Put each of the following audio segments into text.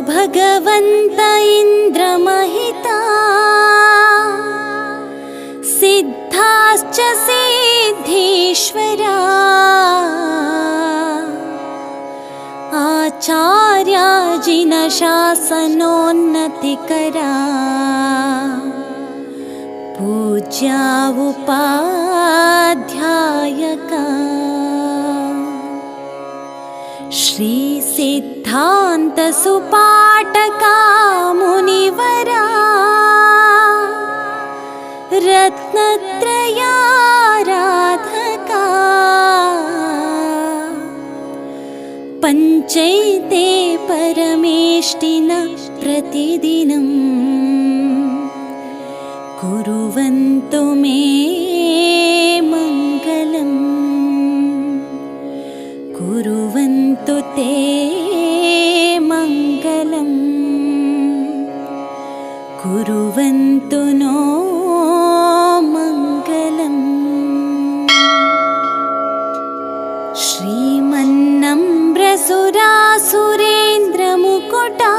भगवन्त इन्द्रमहिता। सिद्धाश्च सिद्धीश्वरा। आचार्याजिनशासनोन्नतिकरा। पूज्या उपाध्यायका श्रीसिद्धान्तसुपाटका मुनिवरा रत्नत्रयाराधका। पञ्चैते परमेष्टिन प्रतिदिनम् कुर्वन्तु मे मङ्गलम् ते मङ्गलम् कुर्वन्तु नो मङ्गलम् श्रीमन्नम्रसुरासुरेन्द्रमुकुटा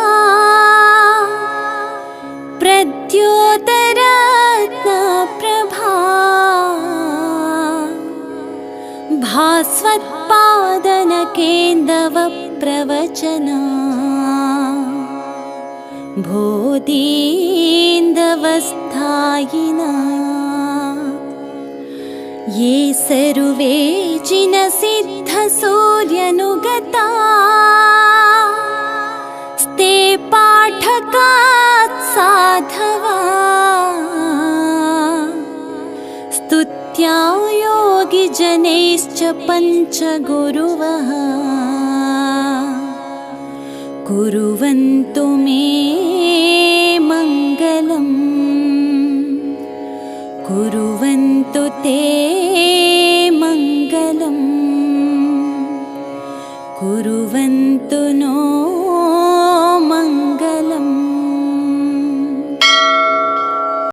प्रद्योतरत्नप्रभा भास्वत्पादनकेन्दवप्रवचना भोदीन्दवस्थायिना ये सर्वे जिनसिद्धसूर्यनुगता स्ते पाठकात् साधवा योगिजनैश्च पञ्चगुरुवः। कुर्वन्तु मे मङ्गलम्। कुर्वन्तु ते मङ्गलम्। कुर्वन्तु नो